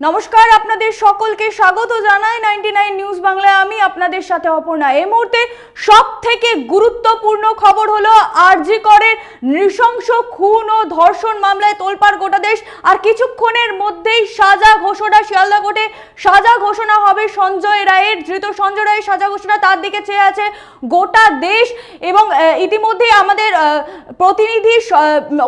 নমস্কার আপনাদের সকলকে স্বাগত জানাই নাইনটি নাইন নিউজ বাংলায় আমি আপনাদের সাথে অপর্ণা। এই মুহূর্তে সব থেকে গুরুত্বপূর্ণ খবর হলো আরজি করের নৃশংস খুন ও ধর্ষণ মামলায় তোলপাড় গোটা দেশ। আর কিছুক্ষণের মধ্যেই সাজা ঘোষণা শিয়ালদা কোর্টে সাজা ঘোষণা হবে সঞ্জয় রায়ের। ধৃত সঞ্জয় রায়ের সাজা ঘোষণা তার দিকে চেয়ে আছে গোটা দেশ। এবং আহ, ইতিমধ্যেই আমাদের প্রতিনিধি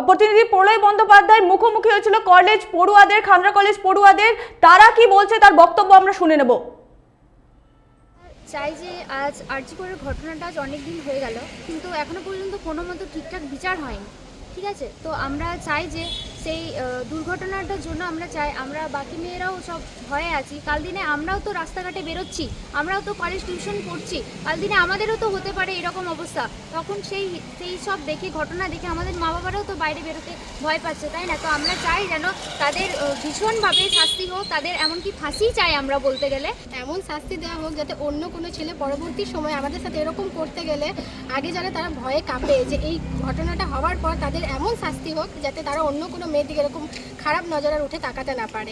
প্রতিনিধি প্রলয় বন্দ্যোপাধ্যায় মুখোমুখি হয়েছিল কলেজ পড়ুয়াদের খান্ডা কলেজ পড়ুয়াদের। তারা কি বলছে তার বক্তব্য আমরা শুনে নেব। চাই যে আজ আর্জিকরের ঘটনাটা আজ অনেক দিন হয়ে গেল, কিন্তু এখনও পর্যন্ত কোনো মতো ঠিকঠাক বিচার হয়নি। ঠিক আছে? তো আমরা চাই যে সেই দুর্ঘটনাটার জন্য আমরা চাই, আমরা বাকি মেয়েরাও সব ভয়ে আছি। কাল দিনে আমরাও তো রাস্তাঘাটে বেরোচ্ছি, আমরাও তো কলেজ টিউশন পড়ছি, কাল দিনে আমাদেরও তো হতে পারে এরকম অবস্থা। তখন সেই সেই সব দেখে, ঘটনা দেখে আমাদের মা বাবারাও তো বাইরে বেরোতে ভয় পাচ্ছে, তাই না? তো আমরা চাই যেন তাদের ভীষণভাবে শাস্তি হোক, তাদের এমনকি ফাঁসিই চাই আমরা বলতে গেলে। এমন শাস্তি দেওয়া হোক যাতে অন্য কোনো ছেলে পরবর্তী সময় আমাদের সাথে এরকম করতে গেলে আগে যারা তারা ভয়ে কাঁপে যে এই ঘটনাটা হওয়ার পর তাদের এমন শাস্তি হোক যাতে তারা অন্য কোনো মেয়ের দিকে এরকম খারাপ নজরে উঠে তাকাতে না পারে।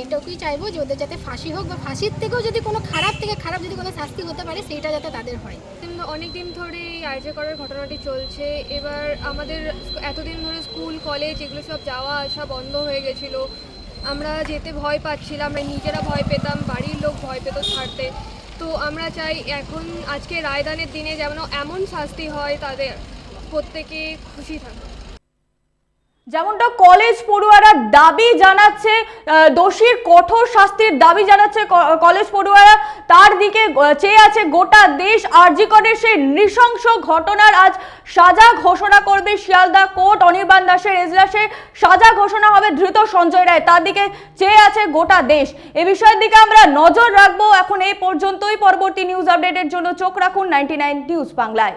এইটুকুই চাইব যে ওদের যাতে ফাঁসি হোক বা ফাঁসির থেকেও যদি কোনো খারাপ থেকে খারাপ যদি কোনো শাস্তি হতে পারে, সেইটা যাতে তাদের হয়। অনেক দিন ধরে আর্য করার ঘটনাটি চলছে। এবার আমাদের এতদিন ধরে স্কুল, কলেজ এগুলো সব যাওয়া আসা বন্ধ হয়ে গেছিল। আমরা যেতে ভয় পাচ্ছিলাম, আমরা নিজেরা ভয় পেতাম, বাড়ির লোক ভয় পেত ছাড়তে। তো আমরা চাই এখন আজকে রায়দানের দিনে যেন এমন শাস্তি হয়, তাদের প্রত্যেকে খুশি থাকে যেমনটা কলেজ পড়ুয়ারা দাবি জানাচ্ছে দোষীর কঠোর শাস্তির দাবি জানাচ্ছে কলেজ পড়ুয়ারা। তার দিকে চেয়ে আছে গোটা দেশ আরজিকরের সেই নৃশংস ঘটনার। আজ সাজা ঘোষণা করবে শিয়ালদা কোর্ট, অনির্বাণ দাসের এজলাসে। সাজা ঘোষণা হবে ধৃত সঞ্জয় রায়। তার দিকে চেয়ে আছে গোটা দেশ। এ বিষয়ের দিকে আমরা নজর রাখব। এখন এই পর্যন্তই। পরবর্তী নিউজ আপডেটের জন্য চোখ রাখুন নাইনটি নিউজ বাংলায়।